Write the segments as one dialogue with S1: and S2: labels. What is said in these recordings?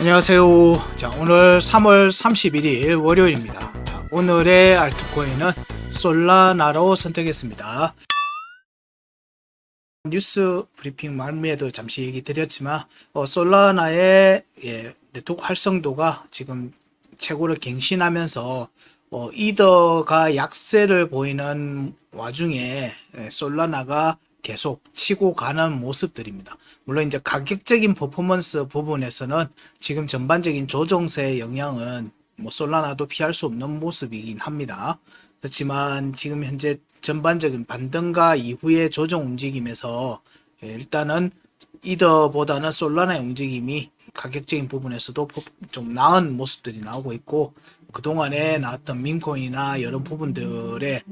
S1: 안녕하세요. 자, 오늘 3월 31일 월요일입니다. 자, 오늘의 알트코인은 솔라나로 선택했습니다. 뉴스 브리핑 말미에도 잠시 얘기 드렸지만 어, 솔라나의 예, 네트워크 활성도가 지금 최고를 갱신하면서 어, 이더가 약세를 보이는 와중에 예, 솔라나가 계속 치고 가는 모습들입니다. 물론 이제 가격적인 퍼포먼스 부분에서는 지금 전반적인 조정세의 영향은 뭐 솔라나도 피할 수 없는 모습이긴 합니다. 그렇지만 지금 현재 전반적인 반등과 이후의 조정 움직임에서 예, 일단은 이더보다는 솔라나의 움직임이 가격적인 부분에서도 포- 좀 나은 모습들이 나오고 있고 그동안에 나왔던 밈코인이나 여러 부분들의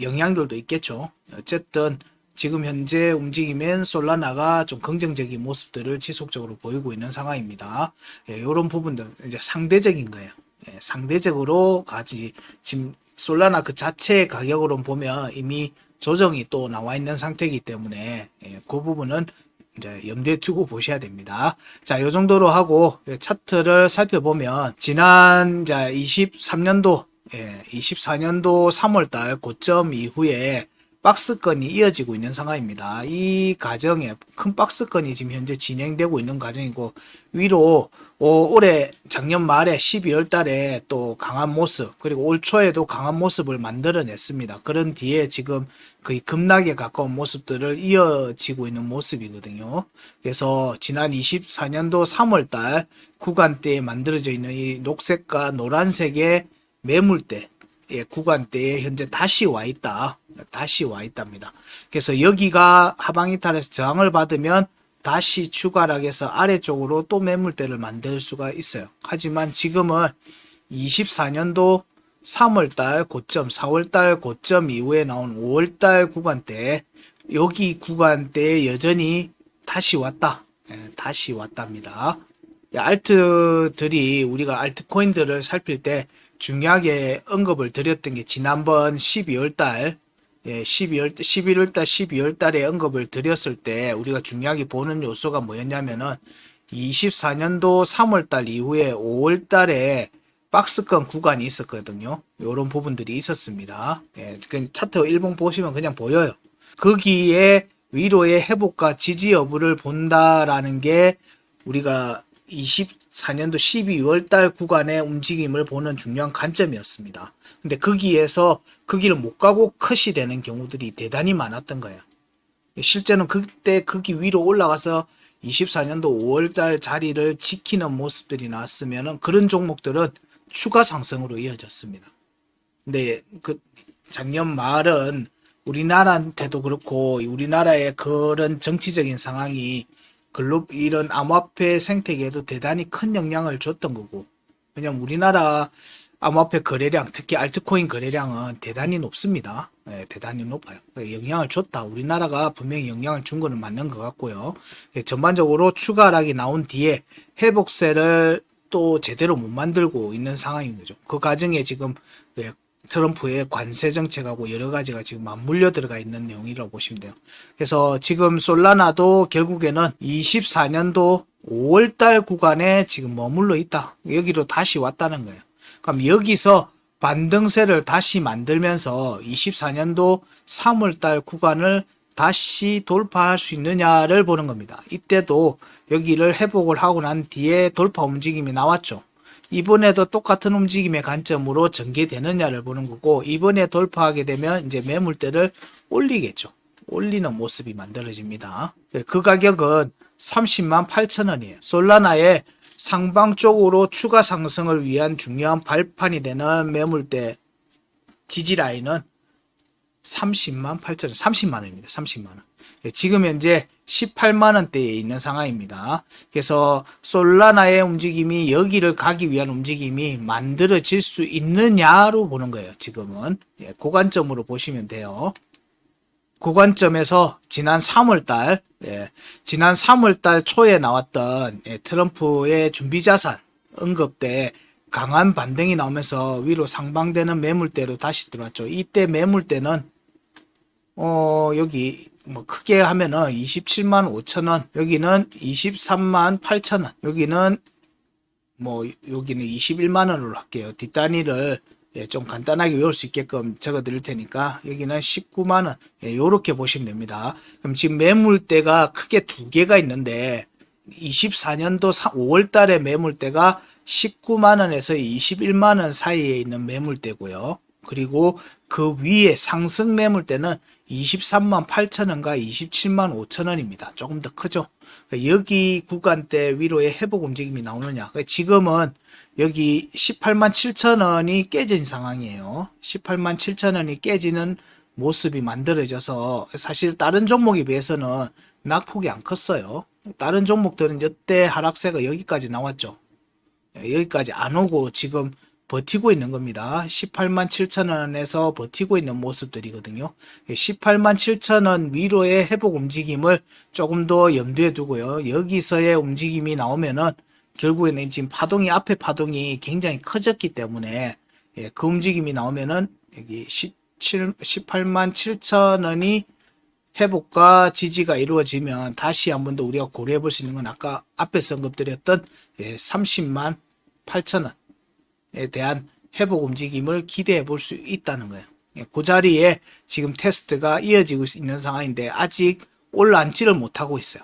S1: 영향들도 있겠죠. 어쨌든 지금 현재 움직임엔 솔라나가 좀 긍정적인 모습들을 지속적으로 보이고 있는 상황입니다. 예, 이런 부분들 이제 상대적인 거예요. 예, 상대적으로 가지 지금 솔라나 그 자체의 가격으로 보면 이미 조정이 또 나와 있는 상태이기 때문에 예, 그 부분은 이제 염두에 두고 보셔야 됩니다. 자, 요 정도로 하고 예, 차트를 살펴보면 지난 자 23년도 예, 24년도 3월달 고점 이후에 박스건이 이어지고 있는 상황입니다. 이 과정에 큰 박스건이 지금 현재 진행되고 있는 과정이고 위로 어, 올해 작년 말에 12월 달에 또 강한 모습 그리고 올 초에도 강한 모습을 만들어냈습니다. 그런 뒤에 지금 거의 급락에 가까운 모습들을 이어지고 있는 모습이거든요. 그래서 지난 24년도 3월 달 구간대에 만들어져 있는 이 녹색과 노란색의 매물대 예, 구간대에 현재 다시 와 있다. 다시 와 있답니다. 그래서 여기가 하방 이탈에서 저항을 받으면 다시 추가락에서 아래쪽으로 또 매물대를 만들 수가 있어요. 하지만 지금은 24년도 3월달 고점, 4월달 고점 이후에 나온 5월달 구간대, 여기 구간대에 여전히 다시 왔다. 예, 다시 왔답니다. 이 알트들이 우리가 알트코인들을 살필 때 중요하게 언급을 드렸던 게 지난번 12월 달, 예, 12월, 11월 달, 12월 달에 언급을 드렸을 때 우리가 중요하게 보는 요소가 뭐였냐면은 24년도 3월 달 이후에 5월 달에 박스권 구간이 있었거든요. 요런 부분들이 있었습니다. 예, 그 차트 일봉 보시면 그냥 보여요. 거기에 위로의 회복과 지지 여부를 본다라는 게 우리가 24년도 12월 달 구간의 움직임을 보는 중요한 관점이었습니다. 근데 거기에서 그 길을 못 가고 컷이 되는 경우들이 대단히 많았던 거예요. 실제는 그때 거기 위로 올라가서 24년도 5월 달 자리를 지키는 모습들이 나왔으면은 그런 종목들은 추가 상승으로 이어졌습니다. 근데 그 작년 말은 우리나라한테도 그렇고 우리나라의 그런 정치적인 상황이 글로 이런 암호화폐 생태계에도 대단히 큰 영향을 줬던 거고 왜냐면 우리나라 암호화폐 거래량 특히 알트코인 거래량은 대단히 높습니다. 예, 대단히 높아요. 영향을 줬다. 우리나라가 분명히 영향을 준 거는 맞는 것 같고요. 예, 전반적으로 추가 하락이 나온 뒤에 회복세를 또 제대로 못 만들고 있는 상황인 거죠. 그 과정에 지금 예, 트럼프의 관세 정책하고 여러 가지가 지금 맞물려 들어가 있는 내용이라고 보시면 돼요. 그래서 지금 솔라나도 결국에는 24년도 5월달 구간에 지금 머물러 있다. 여기로 다시 왔다는 거예요. 그럼 여기서 반등세를 다시 만들면서 24년도 3월달 구간을 다시 돌파할 수 있느냐를 보는 겁니다. 이때도 여기를 회복을 하고 난 뒤에 돌파 움직임이 나왔죠. 이번에도 똑같은 움직임의 관점으로 전개되느냐를 보는 거고 이번에 돌파하게 되면 이제 매물대를 올리겠죠. 올리는 모습이 만들어집니다. 그 가격은 30만 8천 원이에요. 솔라나의 상방 쪽으로 추가 상승을 위한 중요한 발판이 되는 매물대 지지 라인은 30만 8천 원, 30만 원입니다. 30만 원. 예, 지금 현재 18만 원대에 있는 상황입니다. 그래서 솔라나의 움직임이 여기를 가기 위한 움직임이 만들어질 수 있느냐로 보는 거예요. 지금은 예, 고관점으로 보시면 돼요. 고관점에서 지난 3월달, 예, 지난 3월달 초에 나왔던 예, 트럼프의 준비자산 언급 때 강한 반등이 나오면서 위로 상방되는 매물대로 다시 들어왔죠. 이때 매물대는 어 여기 뭐 크게 하면은 27만 5천 원, 여기는 23만 8천 원, 여기는 뭐 여기는 21만 원으로 할게요. 뒷단위를 예, 좀 간단하게 외울 수 있게끔 적어 드릴 테니까 여기는 19만 원. 예, 요렇게 보시면 됩니다. 그럼 지금 매물대가 크게 두 개가 있는데 24년도 5월 달에 매물대가 19만 원에서 21만 원 사이에 있는 매물대고요. 그리고 그 위에 상승 매물대는 23만 8천 원과 27만 5천 원입니다. 조금 더 크죠. 그러니까 여기 구간대 위로의 회복 움직임이 나오느냐. 그러니까 지금은 여기 18만 7천 원이 깨진 상황이에요. 18만 7천 원이 깨지는 모습이 만들어져서 사실 다른 종목에 비해서는 낙폭이 안 컸어요. 다른 종목들은 이때 하락세가 여기까지 나왔죠. 예, 여기까지 안 오고 지금 버티고 있는 겁니다. 18만 7천 원에서 버티고 있는 모습들이거든요. 18만 7천 원 위로의 회복 움직임을 조금 더 염두에 두고요. 여기서의 움직임이 나오면은 결국에는 지금 파동이 앞에 파동이 굉장히 커졌기 때문에 예, 그 움직임이 나오면은 여기 17, 18만 7천 원이 회복과 지지가 이루어지면 다시 한 번 더 우리가 고려해 볼 수 있는 건 아까 앞에서 언급드렸던 예, 30만 8천 원에 대한 회복 움직임을 기대해 볼 수 있다는 거예요. 예, 그 자리에 지금 테스트가 이어지고 있는 상황인데 아직 올라앉지를 못하고 있어요.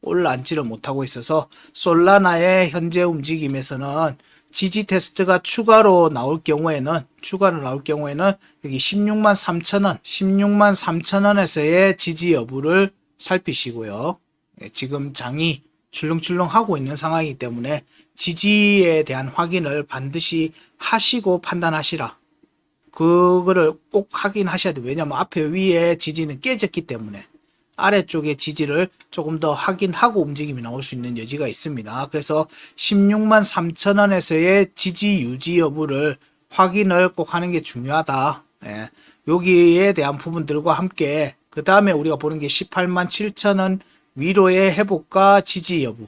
S1: 올라앉지를 못하고 있어서 솔라나의 현재 움직임에서는 지지 테스트가 추가로 나올 경우에는 추가로 나올 경우에는 여기 16만 3천 원, 16만 3천 원에서의 지지 여부를 살피시고요. 예, 지금 장이 출렁출렁 하고 있는 상황이기 때문에 지지에 대한 확인을 반드시 하시고 판단하시라. 그거를 꼭 확인하셔야 돼요. 왜냐면 앞에 위에 지지는 깨졌기 때문에 아래쪽의 지지를 조금 더 확인하고 움직임이 나올 수 있는 여지가 있습니다. 그래서 16만 3천 원에서의 지지 유지 여부를 확인을 꼭 하는 게 중요하다. 예. 여기에 대한 부분들과 함께 그 다음에 우리가 보는 게 18만 7천 원 위로의 회복과 지지 여부.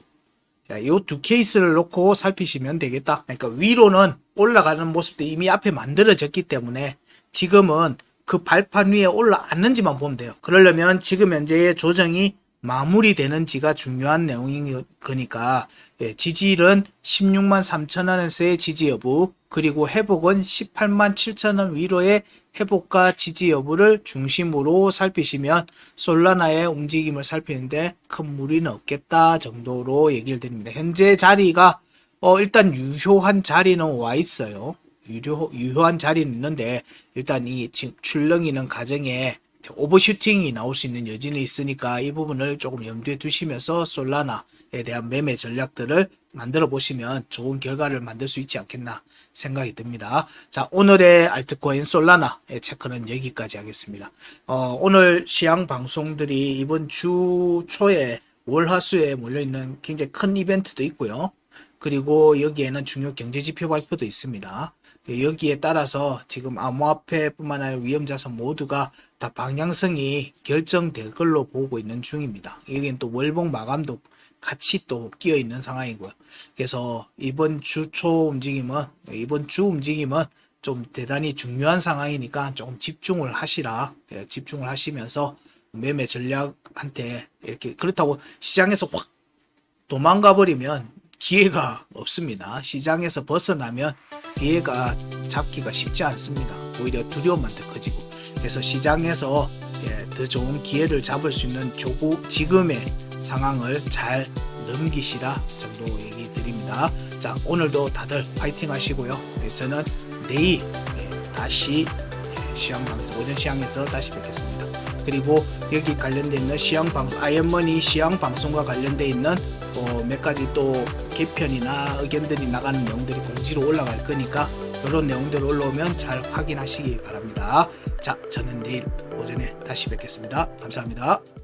S1: 자, 이두 케이스를 놓고 살피시면 되겠다. 그러니까 위로는 올라가는 모습도 이미 앞에 만들어졌기 때문에 지금은 그 발판 위에 올라앉는지만 보면 돼요. 그러려면 지금 현재의 조정이 마무리되는지가 중요한 내용인 거니까 예, 지지율은 16만 3천 원에서의 지지 여부 그리고 회복은 18만 7천 원 위로의 회복과 지지 여부를 중심으로 살피시면 솔라나의 움직임을 살피는데 큰 무리는 없겠다 정도로 얘기를 드립니다. 현재 자리가 어, 일단 유효한 자리는 와 있어요. 유효, 유효한 자리는 있는데 일단 이 지금 출렁이는 과정에 오버슈팅이 나올 수 있는 여지는 있으니까 이 부분을 조금 염두에 두시면서 솔라나에 대한 매매 전략들을 만들어 보시면 좋은 결과를 만들 수 있지 않겠나 생각이 듭니다. 자, 오늘의 알트코인 솔라나의 체크는 여기까지 하겠습니다. 어, 오늘 시향 방송들이 이번 주 초에 월화수에 몰려있는 굉장히 큰 이벤트도 있고요. 그리고 여기에는 중요 경제 지표 발표도 있습니다. 여기에 따라서 지금 암호화폐뿐만 아니라 위험자산 모두가 다 방향성이 결정될 걸로 보고 있는 중입니다. 여기는 또 월봉 마감도 같이 또 끼어 있는 상황이고요. 그래서 이번 주 초 움직임은 이번 주 움직임은 좀 대단히 중요한 상황이니까 조금 집중을 하시라. 예, 집중을 하시면서 매매 전략한테 이렇게 그렇다고 시장에서 확 도망가 버리면 기회가 없습니다. 시장에서 벗어나면 기회가 잡기가 쉽지 않습니다. 오히려 두려움만 더 커지고. 그래서 시장에서 예, 더 좋은 기회를 잡을 수 있는 조구 지금의 상황을 잘 넘기시라 정도 얘기 드립니다. 자, 오늘도 다들 파이팅 하시고요. 예, 저는 내일 예, 다시 예, 시황방에서 오전 시황에서 다시 뵙겠습니다. 그리고 여기 관련돼 있는 시황 방송 아이언머니 시황 방송과 관련돼 있는 어, 몇 가지 또 개편이나 의견들이 나가는 내용들이 공지로 올라갈 거니까 이런 내용들 올라오면 잘 확인하시기 바랍니다. 자, 저는 내일 오전에 다시 뵙겠습니다. 감사합니다.